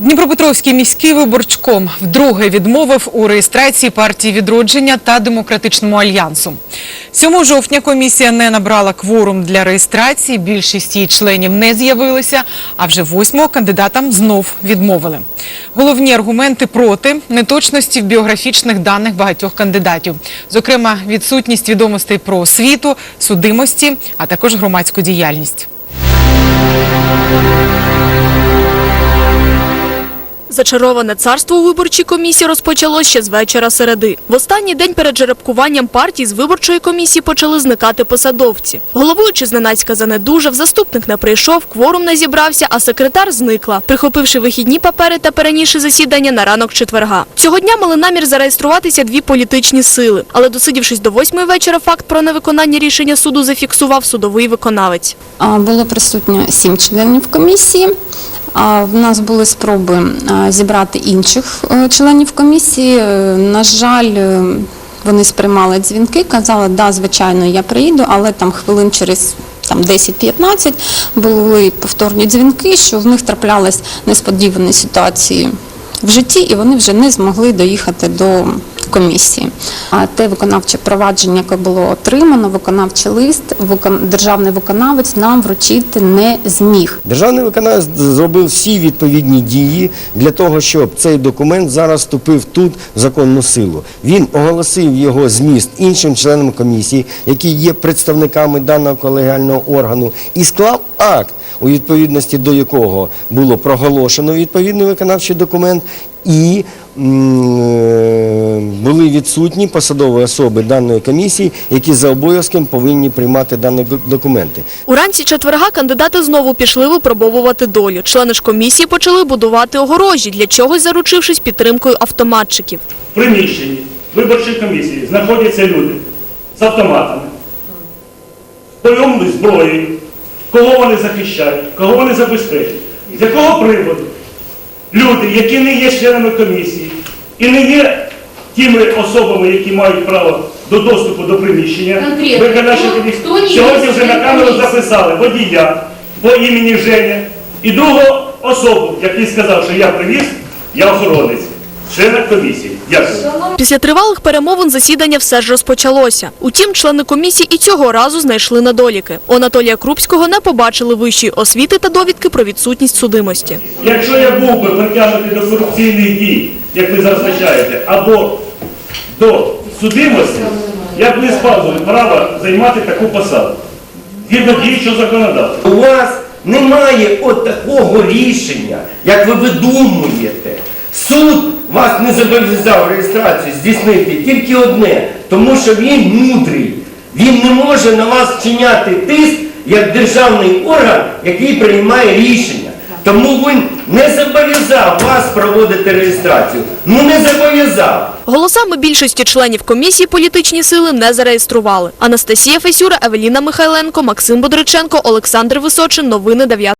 Дніпропетровський міський виборчком вдруге відмовив у реєстрації партії відродження та демократичному альянсу. 7 жовтня комісія не набрала кворум для реєстрації. Більшість її членів не з'явилися. А вже 8 кандидатам знов відмовили. Головні аргументи проти неточності в біографічних даних багатьох кандидатів, зокрема відсутність відомостей про освіту, судимості, а також громадську діяльність. Зачароване царство у виборчій комісії розпочалось ще з вечора середи. В останній день перед жеребкуванням партій з виборчої комісії почали зникати посадовці. Головуючий зненацька занедужав, заступник не прийшов, кворум не зібрався, а секретар зникла, прихопивши вихідні папери та перенісши засідання на ранок четверга. Цього дня мали намір зареєструватися дві політичні сили, але досидівшись до восьмої вечора, факт про невиконання рішення суду зафіксував судовий виконавець. Було присутньо сім членів комісії. В нас були спроби зібрати інших е, членів комісії. Е, На жаль, е, вони сприймали дзвінки, казали, да, звичайно, я приїду, але там хвилин через там 10-15 були повторні дзвінки, що в них траплялись несподівані ситуації в житті, і вони вже не змогли доїхати до комісії. А те виконавче провадження, яке було отримано, виконавчий лист, державний виконавець нам вручити не зміг. Державний виконавець зробив всі відповідні дії для того, щоб цей документ зараз вступив тут в законну силу. Він оголосив його зміст іншим членам комісії, які є представниками даного колегіального органу, і склав акт, у відповідності до якого було проголошено відповідний виконавчий документ. І були відсутні посадові особи даної комісії, які за обов'язком повинні приймати дані документи. Уранці четверга кандидати знову пішли випробовувати долю. Члени ж комісії почали будувати огорожі, для чогось заручившись підтримкою автоматчиків. В приміщенні виборчої комісії знаходяться люди з автоматами, з зброєю, кого вони захищають, кого вони забезпечують. З якого приводу люди, які не є членами комісії і не є тими особами, які мають право до доступу до приміщення, Конкретно, виконавчої хто- комісії, хто не є сьогодні вже на членом камеру комісії? записали водія по імені Женя і другу особу, який сказав, що я привіз, я охоронець, члена комісії. Дякую. Після тривалих перемовин засідання все ж розпочалося. Утім, члени комісії і цього разу знайшли недоліки. У Анатолія Крупського не побачили вищої освіти та довідки про відсутність судимості. Якщо я був би притягнутий до корупційних дій, як ви зазначаєте, або до судимості, я б не спав би права займати таку посаду. Згідно діючого законодавства. У вас немає от такого рішення, як ви видумуєте. Суд вас не зобов'язав реєстрацію здійснити тільки одне, тому що він мудрий. Він не може на вас вчиняти тиск як державний орган, який приймає рішення. Тому він не зобов'язав вас проводити реєстрацію. Ну не зобов'язав. Голосами більшості членів комісії політичні сили не зареєстрували. Анастасія Фесюра, Евеліна Михайленко, Максим Бодриченко, Олександр Височин. Новини 9